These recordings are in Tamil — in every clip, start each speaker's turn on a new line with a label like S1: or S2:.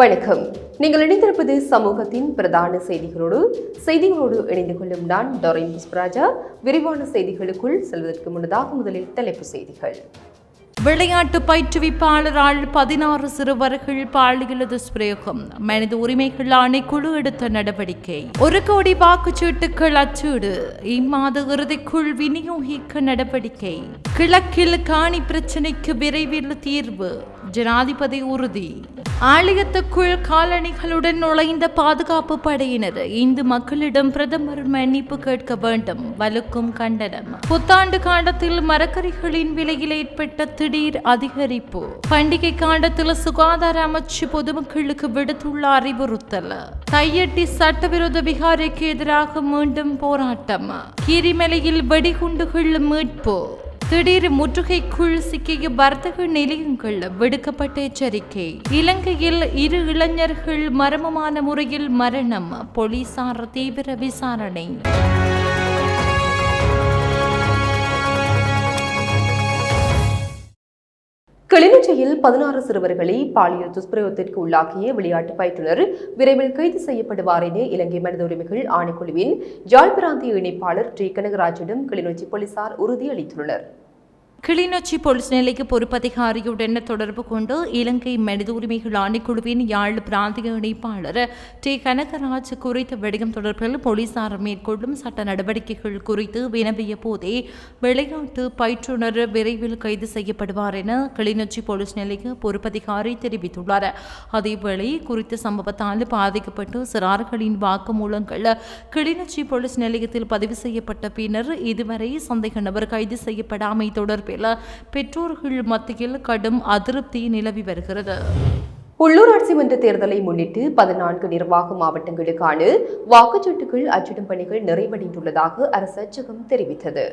S1: வணக்கம் நீங்கள் இணைந்திருப்பது சமூகத்தின் பிரதான செய்திகளோடு செய்திகளோடு இணைந்து கொள்ளும் நான் டொரின் புஷ்பராஜா விரிவான செய்திகளுக்குள் செல்வதற்கு முன்னதாக முதலில் தலைப்பு செய்திகள்
S2: விளையாட்டு பயிற்றுவிப்பாளரால் பதினாறு சிறுவர்கள் பாலியல் துஷ்பிரயோகம் மனித உரிமைகள் ஆணைக்குழு எடுத்த நடவடிக்கை ஒரு கோடி வாக்குச்சீட்டுகள் அச்சீடு இம்மாத இறுதிக்குள் விநியோகிக்க நடவடிக்கை கிழக்கில் காணி பிரச்சினைக்கு விரைவில் தீர்வு ஜனாதிபதி உறுதி ஆலயத்துக்குள் காலணிகளுடன் நுழைந்த பாதுகாப்பு படையினர் இந்து மக்களிடம் பிரதமர் மன்னிப்பு கேட்க வேண்டும் வலுக்கும் கண்டனம் புத்தாண்டு காண்டத்தில் மரக்கறிகளின் விலையில் ஏற்பட்ட திடீர் அதிகரிப்பு பண்டிகை காண்டத்தில் சுகாதார அமைச்சு பொதுமக்களுக்கு விடுத்துள்ள அறிவுறுத்தல் கையெட்டி சட்டவிரோத விகாரிக்கு எதிராக மீண்டும் போராட்டம் கீரிமலையில் வெடிகுண்டுகள் மீட்பு திடீர் முற்றுகைக்குள் சிக்கிய வர்த்தக நிலையங்கள் விடுக்கப்பட்ட எச்சரிக்கை இலங்கையில் இரு இளைஞர்கள் மர்மமான முறையில் மரணம் போலீசார் தீவிர விசாரணை
S1: கிளிநொச்சியில் பதினாறு சிறுவர்களை பாலியல் துஷ்பிரயோகத்திற்கு உள்ளாக்கிய விளையாட்டு பயிற்றுனர் விரைவில் கைது செய்யப்படுவார் என இலங்கை மனித உரிமைகள் ஆணைக்குழுவின் ஜாழ்பிராந்திய இணைப்பாளர் டி கனகராஜிடம் கிளிநொச்சி போலீசார் உறுதியளித்துள்ளனா் கிளிநொச்சி போலீஸ் நிலைக்கு பொறுப்பதிகாரியுடன் தொடர்பு கொண்டு இலங்கை மனித உரிமைகள் ஆணைக்குழுவின் யாழ் பிராந்திய இணைப்பாளர் டி கனகராஜ் குறித்த வெடிகம் தொடர்பில் போலீசார் மேற்கொள்ளும் சட்ட நடவடிக்கைகள் குறித்து வினவிய போதே விளையாட்டு பயிற்றுனர் விரைவில் கைது செய்யப்படுவார் என கிளிநொச்சி போலீஸ் நிலைக்கு பொறுப்பதிகாரி தெரிவித்துள்ளார் அதேவேளை குறித்த சம்பவத்தால் பாதிக்கப்பட்டு சிறார்களின் வாக்குமூலங்கள் கிளிநொச்சி போலீஸ் நிலையத்தில் பதிவு செய்யப்பட்ட பின்னர் இதுவரை சந்தேக நபர் கைது செய்யப்படாமை தொடர்பு எதிர்ப்பில் பெற்றோர்கள் மத்தியில் கடும் அதிருப்தி நிலவி வருகிறது உள்ளூராட்சி மன்ற தேர்தலை முன்னிட்டு பதினான்கு நிர்வாக மாவட்டங்களுக்கான வாக்குச்சீட்டுகள் அச்சிடும் பணிகள் நிறைவடைந்துள்ளதாக அரசு அச்சகம் தெரிவித்தது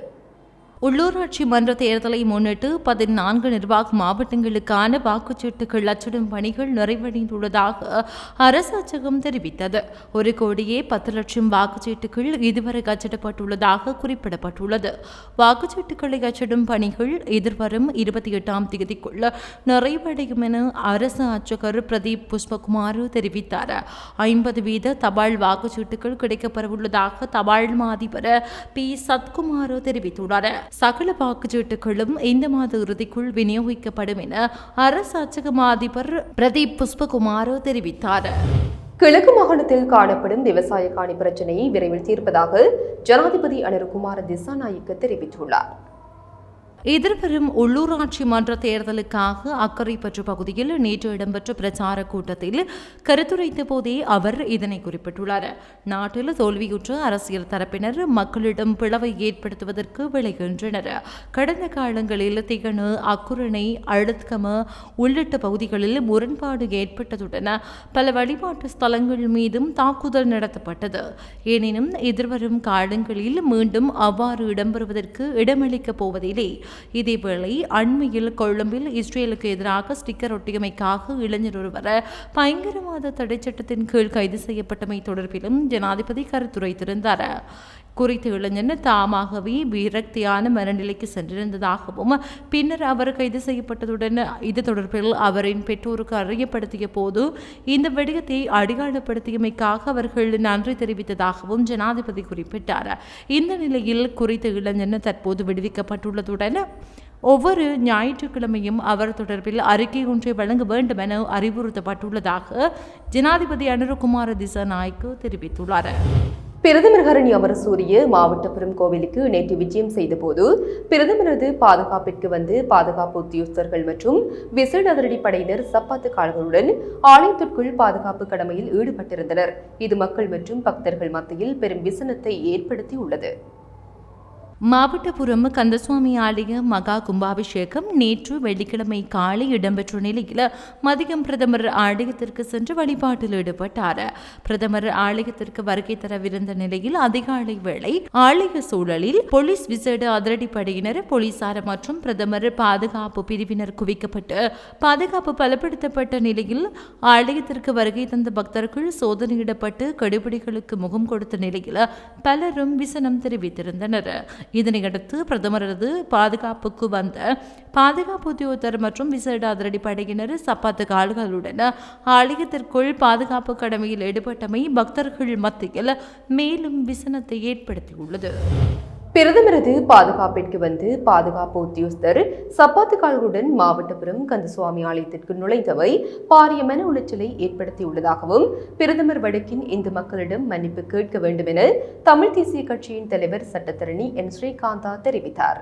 S1: உள்ளூராட்சி மன்ற தேர்தலை முன்னிட்டு பதினான்கு நிர்வாக மாவட்டங்களுக்கான வாக்குச்சீட்டுகள் அச்சிடும் பணிகள் நிறைவடைந்துள்ளதாக அரசு அச்சகம் தெரிவித்தது ஒரு கோடியே பத்து லட்சம் வாக்குச்சீட்டுகள் இதுவரை அச்சிடப்பட்டுள்ளதாக குறிப்பிடப்பட்டுள்ளது வாக்குச்சீட்டுகளை அச்சிடும் பணிகள் எதிர்வரும் இருபத்தி எட்டாம் தேதிக்குள் நிறைவடையும் என அரசு அச்சகர் பிரதீப் புஷ்பகுமார் தெரிவித்தார் ஐம்பது வீத தபால் வாக்குச்சீட்டுகள் கிடைக்கப்பெறவுள்ளதாக தபால் மாதிபர் பி சத்குமார் தெரிவித்துள்ளார் சகல வாக்குச்சீட்டுகளும் இந்த மாத இறுதிக்குள் விநியோகிக்கப்படும் என அரசாட்சக அதிபர் பிரதீப் புஷ்பகுமார் தெரிவித்தார் கிழக்கு மாகாணத்தில் காணப்படும் விவசாய காணி பிரச்சனையை விரைவில் தீர்ப்பதாக ஜனாதிபதி அனிருகுமார் திசாநாயக்க தெரிவித்துள்ளார் எதிர்வரும் உள்ளூராட்சி மன்ற தேர்தலுக்காக அக்கரைப்பற்று பகுதியில் நேற்று இடம்பெற்ற பிரச்சார கூட்டத்தில் கருத்துரைத்த போதே அவர் இதனை குறிப்பிட்டுள்ளார் நாட்டில் தோல்வியுற்ற அரசியல் தரப்பினர் மக்களிடம் பிளவை ஏற்படுத்துவதற்கு விளைகின்றனர் கடந்த காலங்களில் திகணு அக்குரணை அழுத்கம உள்ளிட்ட பகுதிகளில் முரண்பாடு ஏற்பட்டதுடன் பல வழிபாட்டு ஸ்தலங்கள் மீதும் தாக்குதல் நடத்தப்பட்டது எனினும் எதிர்வரும் காலங்களில் மீண்டும் அவ்வாறு இடம்பெறுவதற்கு இடமளிக்கப் போவதில்லை இதேவேளை அண்மையில் கொழும்பில் இஸ்ரேலுக்கு எதிராக ஸ்டிக்கர் ஒட்டியமைக்காக இளைஞர் ஒருவர் பயங்கரவாத தடைச்சட்டத்தின் கீழ் கைது செய்யப்பட்டமை தொடர்பிலும் ஜனாதிபதி கருத்துரைத்திருந்தார் குறித்த இளைஞன் தாமாகவே விரக்தியான மனநிலைக்கு சென்றிருந்ததாகவும் பின்னர் அவர் கைது செய்யப்பட்டதுடன் இது தொடர்பில் அவரின் பெற்றோருக்கு அறியப்படுத்திய போது இந்த வெடிகத்தை அடிகாலப்படுத்தியமைக்காக அவர்கள் நன்றி தெரிவித்ததாகவும் ஜனாதிபதி குறிப்பிட்டார் இந்த நிலையில் குறித்த இளைஞன் தற்போது விடுவிக்கப்பட்டுள்ளதுடன் ஒவ்வொரு ஞாயிற்றுக்கிழமையும் அவர் தொடர்பில் அறிக்கை ஒன்றை வழங்க வேண்டும் என அறிவுறுத்தப்பட்டுள்ளதாக ஜனாதிபதி அனுரகுமார திசநாயக்கு தெரிவித்துள்ளார் பிரதமர் ஹரணி அமரசூரிய மாவட்டபுரம் கோவிலுக்கு நேற்று விஜயம் செய்தபோது பிரதமரது பாதுகாப்பிற்கு வந்து பாதுகாப்பு உத்தியோகர்கள் மற்றும் விசேட அதிரடி படையினர் சப்பாத்து கால்களுடன் ஆலயத்திற்குள் பாதுகாப்பு கடமையில் ஈடுபட்டிருந்தனர் இது மக்கள் மற்றும் பக்தர்கள் மத்தியில் பெரும் விசனத்தை ஏற்படுத்தியுள்ளது மாவட்டபுரம் கந்தசுவாமி ஆலய மகா கும்பாபிஷேகம் நேற்று வெள்ளிக்கிழமை காலை இடம்பெற்ற நிலையில் மதியம் பிரதமர் ஆலயத்திற்கு சென்று வழிபாட்டில் ஈடுபட்டார் பிரதமர் ஆலயத்திற்கு வருகை தரவிருந்த நிலையில் அதிகாலை வேளை ஆலய சூழலில் போலீஸ் விசேட அதிரடிப்படையினர் போலீசார் மற்றும் பிரதமர் பாதுகாப்பு பிரிவினர் குவிக்கப்பட்டு பாதுகாப்பு பலப்படுத்தப்பட்ட நிலையில் ஆலயத்திற்கு வருகை தந்த பக்தர்கள் சோதனையிடப்பட்டு கெடுபிடிகளுக்கு முகம் கொடுத்த நிலையில் பலரும் விசனம் தெரிவித்திருந்தனர் இதனையடுத்து பிரதமரது பாதுகாப்புக்கு வந்த பாதுகாப்பு உத்தியோகத்தர் மற்றும் விசேட அதிரடி படையினர் சப்பாத்து கால்களுடன் ஆலயத்திற்குள் பாதுகாப்பு கடமையில் ஈடுபட்டமை பக்தர்கள் மத்தியில் மேலும் விசனத்தை ஏற்படுத்தியுள்ளது பிரதமரது பாதுகாப்பிற்கு வந்து பாதுகாப்பு உத்தியோகஸ்தர் சப்பாத்துக்காரர்களுடன் மாவட்டபுரம் கந்தசுவாமி ஆலயத்திற்கு நுழைந்தவை பாரிய மன உளைச்சலை ஏற்படுத்தியுள்ளதாகவும் பிரதமர் வடக்கின் இந்து மக்களிடம் மன்னிப்பு கேட்க வேண்டும் என தமிழ் தேசிய கட்சியின் தலைவர் சட்டத்தரணி என் ஸ்ரீகாந்தா தெரிவித்தார்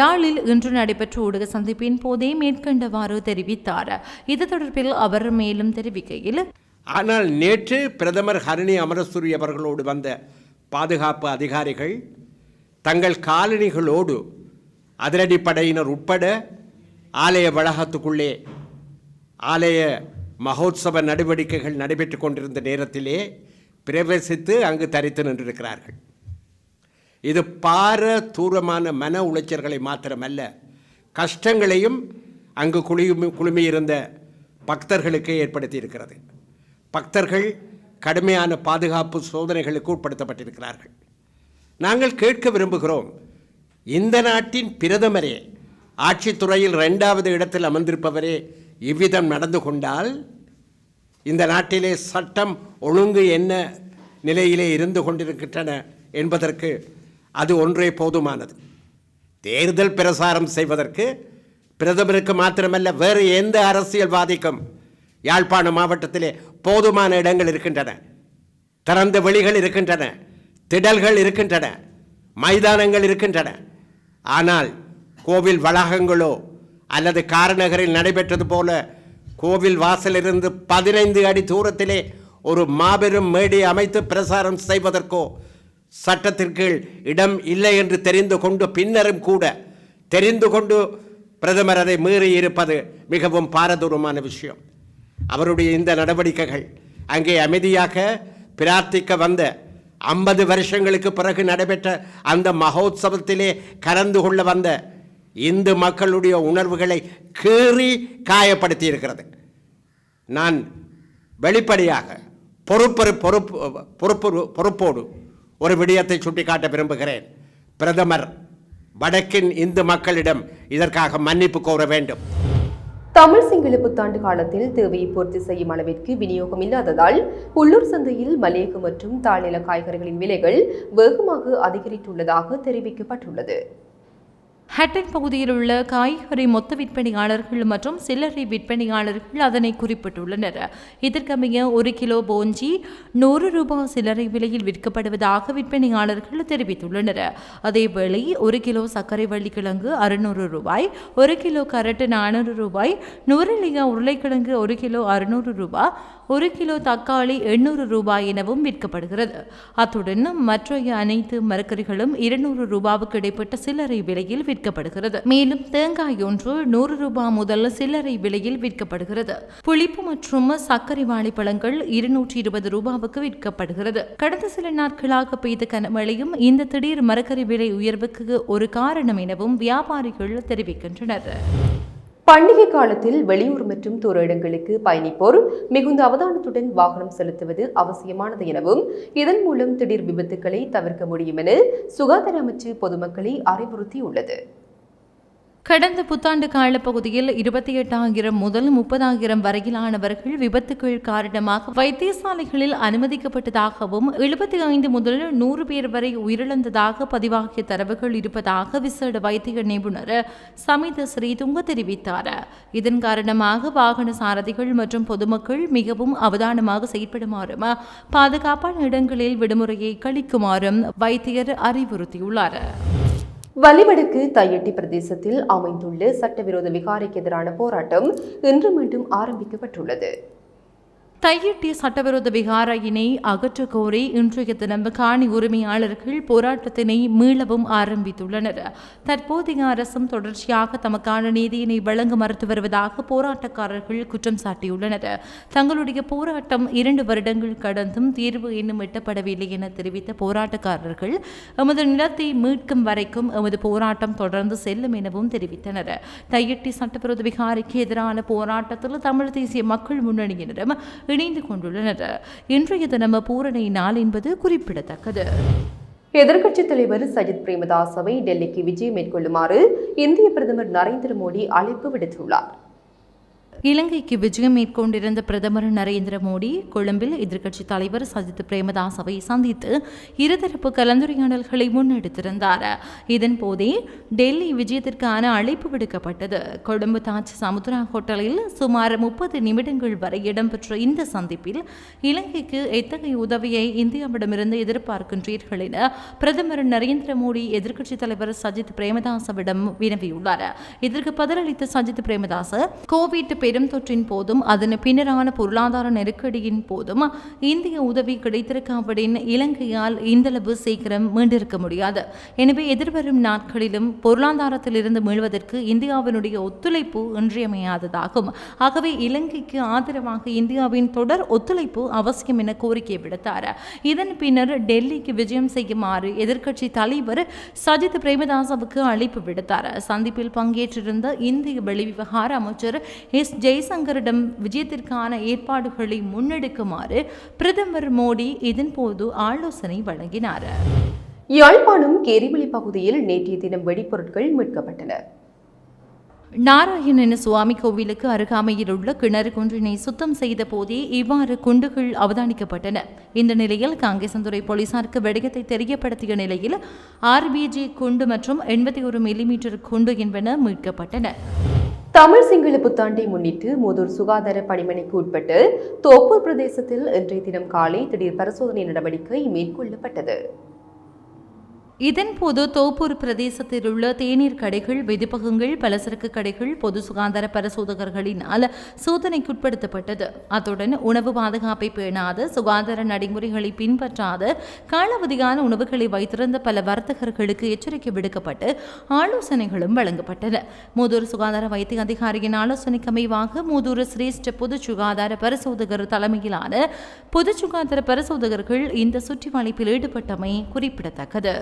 S1: யாழில் இன்று நடைபெற்ற ஊடக சந்திப்பின் போதே மேற்கண்டவாறு தெரிவித்தார் இது தொடர்பில் அவர் மேலும் தெரிவிக்கையில்
S2: ஆனால் நேற்று பிரதமர் ஹரிணி அமரசூரி அவர்களோடு வந்த பாதுகாப்பு அதிகாரிகள் தங்கள் காலணிகளோடு அதிரடிப்படையினர் உட்பட ஆலய வளாகத்துக்குள்ளே ஆலய மகோத்சவ நடவடிக்கைகள் நடைபெற்று கொண்டிருந்த நேரத்திலே பிரவேசித்து அங்கு தரித்து நின்றிருக்கிறார்கள் இது பார தூரமான மன உளைச்சல்களை மாத்திரமல்ல கஷ்டங்களையும் அங்கு குழுமி குழுமியிருந்த பக்தர்களுக்கு ஏற்படுத்தியிருக்கிறது பக்தர்கள் கடுமையான பாதுகாப்பு சோதனைகளுக்கு உட்படுத்தப்பட்டிருக்கிறார்கள் நாங்கள் கேட்க விரும்புகிறோம் இந்த நாட்டின் பிரதமரே ஆட்சித்துறையில் ரெண்டாவது இடத்தில் அமர்ந்திருப்பவரே இவ்விதம் நடந்து கொண்டால் இந்த நாட்டிலே சட்டம் ஒழுங்கு என்ன நிலையிலே இருந்து கொண்டிருக்கின்றன என்பதற்கு அது ஒன்றே போதுமானது தேர்தல் பிரசாரம் செய்வதற்கு பிரதமருக்கு மாத்திரமல்ல வேறு எந்த அரசியல்வாதிக்கும் யாழ்ப்பாண மாவட்டத்திலே போதுமான இடங்கள் இருக்கின்றன திறந்த வெளிகள் இருக்கின்றன திடல்கள் இருக்கின்றன மைதானங்கள் இருக்கின்றன ஆனால் கோவில் வளாகங்களோ அல்லது காரநகரில் நடைபெற்றது போல கோவில் வாசலிருந்து பதினைந்து அடி தூரத்திலே ஒரு மாபெரும் மேடை அமைத்து பிரசாரம் செய்வதற்கோ சட்டத்திற்கு இடம் இல்லை என்று தெரிந்து கொண்டு பின்னரும் கூட தெரிந்து கொண்டு பிரதமர் அதை மீறி இருப்பது மிகவும் பாரதூரமான விஷயம் அவருடைய இந்த நடவடிக்கைகள் அங்கே அமைதியாக பிரார்த்திக்க வந்த ஐம்பது வருஷங்களுக்கு பிறகு நடைபெற்ற அந்த மகோத்சவத்திலே கலந்து கொள்ள வந்த இந்து மக்களுடைய உணர்வுகளை கீறி காயப்படுத்தி இருக்கிறது நான் வெளிப்படையாக பொறுப்பொரு பொறுப்பு பொறுப்பு பொறுப்போடு ஒரு விடயத்தை சுட்டிக்காட்ட விரும்புகிறேன் பிரதமர் வடக்கின் இந்து மக்களிடம் இதற்காக மன்னிப்பு கோர வேண்டும்
S1: தமிழ் சிங்கள புத்தாண்டு காலத்தில் தேவையை பூர்த்தி செய்யும் அளவிற்கு விநியோகம் இல்லாததால் உள்ளூர் சந்தையில் மளிகை மற்றும் தாழ்நில காய்கறிகளின் விலைகள் வேகமாக அதிகரித்துள்ளதாக தெரிவிக்கப்பட்டுள்ளது ஹட்டன் பகுதியில் உள்ள காய்கறி மொத்த விற்பனையாளர்கள் மற்றும் சில்லறை விற்பனையாளர்கள் அதனை குறிப்பிட்டுள்ளனர் இதற்கமைய ஒரு கிலோ போஞ்சி நூறு ரூபாய் சில்லறை விலையில் விற்கப்படுவதாக விற்பனையாளர்கள் தெரிவித்துள்ளனர் அதேவேளை ஒரு கிலோ சர்க்கரை வள்ளிக்கிழங்கு அறுநூறு ரூபாய் ஒரு கிலோ கரட்டு நானூறு ரூபாய் நூறு லிங்கா உருளைக்கிழங்கு ஒரு கிலோ அறுநூறு ரூபாய் ஒரு கிலோ தக்காளி எண்ணூறு ரூபாய் எனவும் விற்கப்படுகிறது அத்துடன் மற்றைய அனைத்து மரக்கறிகளும் இருநூறு ரூபாவுக்கு இடைப்பட்ட சில்லறை விலையில் விற்கப்படுகிறது மேலும் தேங்காய் ஒன்று நூறு ரூபாய் முதல் சில்லறை விலையில் விற்கப்படுகிறது புளிப்பு மற்றும் சர்க்கரை வாழைப்பழங்கள் இருநூற்றி இருபது ரூபாவுக்கு விற்கப்படுகிறது கடந்த சில நாட்களாக பெய்த கனமழையும் இந்த திடீர் மரக்கறி விலை உயர்வுக்கு ஒரு காரணம் எனவும் வியாபாரிகள் தெரிவிக்கின்றனர் பண்டிகை காலத்தில் வெளியூர் மற்றும் தூர இடங்களுக்கு பயணிப்போர் மிகுந்த அவதானத்துடன் வாகனம் செலுத்துவது அவசியமானது எனவும் இதன் மூலம் திடீர் விபத்துக்களை தவிர்க்க முடியும் என சுகாதார அமைச்சு பொதுமக்களை அறிவுறுத்தியுள்ளது கடந்த புத்தாண்டு காலப்பகுதியில் இருபத்தி எட்டாயிரம் முதல் முப்பதாயிரம் வரையிலானவர்கள் விபத்துகள் காரணமாக வைத்தியசாலைகளில் அனுமதிக்கப்பட்டதாகவும் எழுபத்தி ஐந்து முதல் நூறு பேர் வரை உயிரிழந்ததாக பதிவாகிய தரவுகள் இருப்பதாக விசேட வைத்திய நிபுணர் சமித ஸ்ரீதுங்க தெரிவித்தார் இதன் காரணமாக வாகன சாரதிகள் மற்றும் பொதுமக்கள் மிகவும் அவதானமாக செயற்படுமாறும் பாதுகாப்பான இடங்களில் விடுமுறையை கழிக்குமாறும் வைத்தியர் அறிவுறுத்தியுள்ளார் வலிவடக்கு தையட்டி பிரதேசத்தில் அமைந்துள்ள சட்டவிரோத விகாரைக்கு எதிரான போராட்டம் இன்று மீண்டும் ஆரம்பிக்கப்பட்டுள்ளது தையிட்டி சட்டவிரோத விகாரையினை அகற்ற கோரி இன்றைய தினம் காணி உரிமையாளர்கள் போராட்டத்தினை மீளவும் ஆரம்பித்துள்ளனர் தற்போதைய அரசும் தொடர்ச்சியாக தமக்கான நீதியினை வழங்க மறுத்து வருவதாக போராட்டக்காரர்கள் குற்றம் சாட்டியுள்ளனர் தங்களுடைய போராட்டம் இரண்டு வருடங்கள் கடந்தும் தீர்வு இன்னும் எட்டப்படவில்லை என தெரிவித்த போராட்டக்காரர்கள் எமது நிலத்தை மீட்கும் வரைக்கும் எமது போராட்டம் தொடர்ந்து செல்லும் எனவும் தெரிவித்தனர் தையிட்டி சட்டவிரோத விகாரிக்கு எதிரான போராட்டத்தில் தமிழ் தேசிய மக்கள் முன்னணியினரும் இணைந்து கொண்டுள்ளனர் இன்றைய தினம பூரணி நாள் என்பது குறிப்பிடத்தக்கது எதிர்கட்சித் தலைவர் சஜித் பிரேமதாசவை டெல்லிக்கு விஜய் மேற்கொள்ளுமாறு இந்திய பிரதமர் நரேந்திர மோடி அழைப்பு விடுத்துள்ளார் இலங்கைக்கு விஜயம் மேற்கொண்டிருந்த பிரதமர் நரேந்திர மோடி கொழும்பில் எதிர்க்கட்சித் தலைவர் சஜித் பிரேமதாசவை சந்தித்து இருதரப்பு கலந்துரையாடல்களை முன்னெடுத்திருந்தார் இதன்போதே டெல்லி விஜயத்திற்கான அழைப்பு விடுக்கப்பட்டது கொழும்பு தாஜ் சமுத்ரா ஹோட்டலில் சுமார் முப்பது நிமிடங்கள் வரை இடம்பெற்ற இந்த சந்திப்பில் இலங்கைக்கு எத்தகைய உதவியை இந்தியாவிடமிருந்து எதிர்பார்க்கின்றீர்கள் என பிரதமர் நரேந்திர மோடி எதிர்க்கட்சித் தலைவர் சஜித் பிரேமதாசவிடம் வினவியுள்ளார் இதற்கு பதிலளித்த சஜித் பிரேமதாச கோவிட் தொற்றின் போதும் அதன் பின்னரான பொருளாதார நெருக்கடியின் போதும் இந்திய உதவி கிடைத்திருக்காவிடின் இலங்கையால் இந்தளவு சீக்கிரம் மீண்டிருக்க முடியாது எனவே எதிர்வரும் நாட்களிலும் பொருளாதாரத்தில் இருந்து மீள்வதற்கு இந்தியாவினுடைய ஒத்துழைப்பு இன்றியமையாததாகும் ஆகவே இலங்கைக்கு ஆதரவாக இந்தியாவின் தொடர் ஒத்துழைப்பு அவசியம் என கோரிக்கை விடுத்தார் இதன் பின்னர் டெல்லிக்கு விஜயம் செய்யுமாறு எதிர்க்கட்சி தலைவர் சஜித் பிரேமதாசவுக்கு அழைப்பு விடுத்தார் சந்திப்பில் பங்கேற்றிருந்த இந்திய வெளிவிவகார அமைச்சர் எஸ் ஜெய்சங்கரிடம் விஜயத்திற்கான ஏற்பாடுகளை முன்னெடுக்குமாறு பிரதமர் மோடி இதன்போது ஆலோசனை வழங்கினார் யாழ்ப்பாணம் கேரிமலை பகுதியில் நேற்றைய தினம் வெடிப்பொருட்கள் மீட்கப்பட்டன நாராயணன் சுவாமி கோவிலுக்கு அருகாமையில் உள்ள கிணறு குன்றினை சுத்தம் செய்த போதே இவ்வாறு குண்டுகள் அவதானிக்கப்பட்டன இந்த நிலையில் காங்கேசந்துறை போலீசாருக்கு வெடிகத்தை தெரியப்படுத்திய நிலையில் ஆர்பிஜி குண்டு மற்றும் எண்பத்தி ஒரு மில்லிமீட்டர் குண்டு என்பன மீட்கப்பட்டன தமிழ் சிங்கள புத்தாண்டை முன்னிட்டு மோதூர் சுகாதார பணிமனைக்கு உட்பட்டு தோப்பூர் பிரதேசத்தில் இன்றைய தினம் காலை திடீர் பரிசோதனை நடவடிக்கை மேற்கொள்ளப்பட்டது இதன்போது தோப்பூர் பிரதேசத்தில் உள்ள தேநீர் கடைகள் வெதிப்பகங்கள் பலசரக்கு கடைகள் பொது சுகாதார பரிசோதகர்களினால் சோதனைக்குட்படுத்தப்பட்டது அத்துடன் உணவு பாதுகாப்பை பேணாத சுகாதார நடைமுறைகளை பின்பற்றாத காலாவதியான உணவுகளை வைத்திருந்த பல வர்த்தகர்களுக்கு எச்சரிக்கை விடுக்கப்பட்டு ஆலோசனைகளும் வழங்கப்பட்டன மூதூர் சுகாதார வைத்திய அதிகாரியின் ஆலோசனைக்கு அமைவாக மூதூர் சிரேஷ்ட பொது சுகாதார பரிசோதகர் தலைமையிலான பொது சுகாதார பரிசோதகர்கள் இந்த சுற்றி வளைப்பில் ஈடுபட்டமை குறிப்பிடத்தக்கது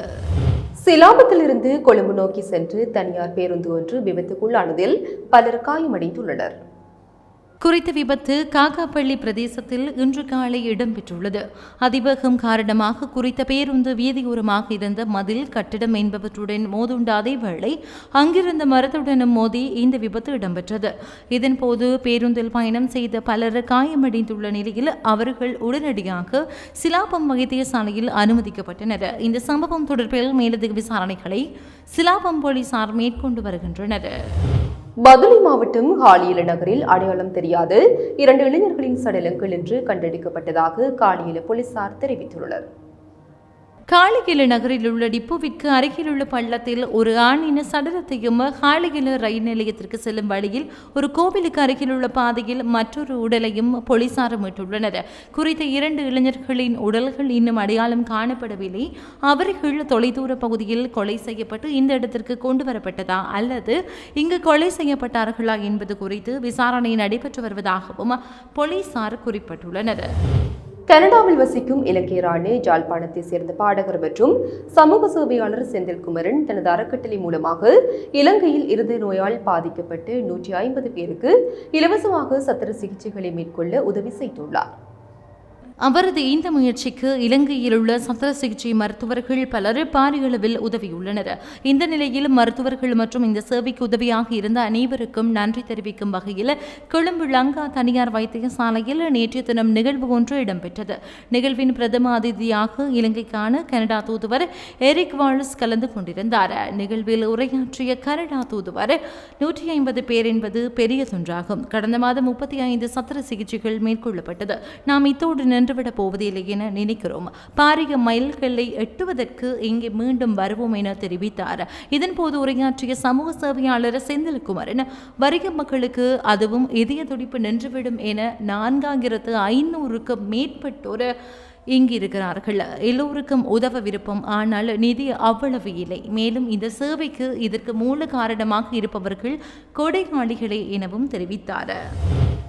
S1: சிலாபத்திலிருந்து கொழும்பு நோக்கி சென்று தனியார் பேருந்து ஒன்று விபத்துக்குள்ளானதில் பலர் காயமடைந்துள்ளனர் குறித்த விபத்து காக்காப்பள்ளி பிரதேசத்தில் இன்று காலை இடம்பெற்றுள்ளது அதிவேகம் காரணமாக குறித்த பேருந்து வீதியோரமாக இருந்த மதில் கட்டிடம் என்பவற்றுடன் மோதுண்ட வேளை அங்கிருந்த மரத்துடனும் மோதி இந்த விபத்து இடம்பெற்றது இதன்போது பேருந்தில் பயணம் செய்த பலர் காயமடைந்துள்ள நிலையில் அவர்கள் உடனடியாக சிலாபம் வைத்தியசாலையில் அனுமதிக்கப்பட்டனர் இந்த சம்பவம் தொடர்பில் மேலதிக விசாரணைகளை சிலாபம் போலீசார் மேற்கொண்டு வருகின்றனர் பதுலி மாவட்டம் காலியில நகரில் அடையாளம் தெரியாத இரண்டு இளைஞர்களின் சடலங்கள் இன்று கண்டெடுக்கப்பட்டதாக காலியல போலீசார் தெரிவித்துள்ளனர் காளிகிலு நகரில் உள்ள டிப்போவிற்கு அருகிலுள்ள பள்ளத்தில் ஒரு ஆணின சடலத்தையும் காளிகிலு ரயில் நிலையத்திற்கு செல்லும் வழியில் ஒரு கோவிலுக்கு அருகிலுள்ள பாதையில் மற்றொரு உடலையும் போலீசார் மீட்டுள்ளனர் குறித்த இரண்டு இளைஞர்களின் உடல்கள் இன்னும் அடையாளம் காணப்படவில்லை அவர்கள் தொலைதூர பகுதியில் கொலை செய்யப்பட்டு இந்த இடத்திற்கு கொண்டு வரப்பட்டதா அல்லது இங்கு கொலை செய்யப்பட்டார்களா என்பது குறித்து விசாரணை நடைபெற்று வருவதாகவும் போலீசார் குறிப்பிட்டுள்ளனர் கனடாவில் வசிக்கும் இலக்கியராணி ஜாழ்ப்பாணத்தைச் சேர்ந்த பாடகர் மற்றும் சமூக சேவையாளர் செந்தில்குமரன் தனது அறக்கட்டளை மூலமாக இலங்கையில் இருதய நோயால் பாதிக்கப்பட்டு நூற்றி ஐம்பது பேருக்கு இலவசமாக சத்திர சிகிச்சைகளை மேற்கொள்ள உதவி செய்துள்ளார் அவரது இந்த முயற்சிக்கு இலங்கையில் உள்ள சத்திர சிகிச்சை மருத்துவர்கள் பலர் பாரியளவில் உதவியுள்ளனர் இந்த நிலையில் மருத்துவர்கள் மற்றும் இந்த சேவைக்கு உதவியாக இருந்த அனைவருக்கும் நன்றி தெரிவிக்கும் வகையில் கொழும்பு லங்கா தனியார் வைத்தியசாலையில் நேற்று தினம் நிகழ்வு ஒன்று இடம்பெற்றது நிகழ்வின் பிரதம அதிதியாக இலங்கைக்கான கனடா தூதுவர் எரிக் வால்ஸ் கலந்து கொண்டிருந்தார் நிகழ்வில் உரையாற்றிய கனடா தூதுவர் நூற்றி ஐம்பது பேர் என்பது பெரிய தொன்றாகும் கடந்த மாதம் முப்பத்தி ஐந்து சத்திர சிகிச்சைகள் மேற்கொள்ளப்பட்டது நாம் இத்தோடு சென்றுவிட போவதில்லை என நினைக்கிறோம் பாரிய மைல்களை எட்டுவதற்கு இங்கே மீண்டும் வருவோம் என தெரிவித்தார் இதன்போது உரையாற்றிய சமூக சேவையாளர் செந்தில்குமரன் வருக மக்களுக்கு அதுவும் இதய துடிப்பு நின்றுவிடும் என நான்காயிரத்து ஐநூறுக்கு மேற்பட்டோர் இங்கிருக்கிறார்கள் எல்லோருக்கும் உதவ விருப்பம் ஆனால் நிதி அவ்வளவு இல்லை மேலும் இந்த சேவைக்கு இதற்கு மூல காரணமாக இருப்பவர்கள் கொடையாளிகளே எனவும் தெரிவித்தார்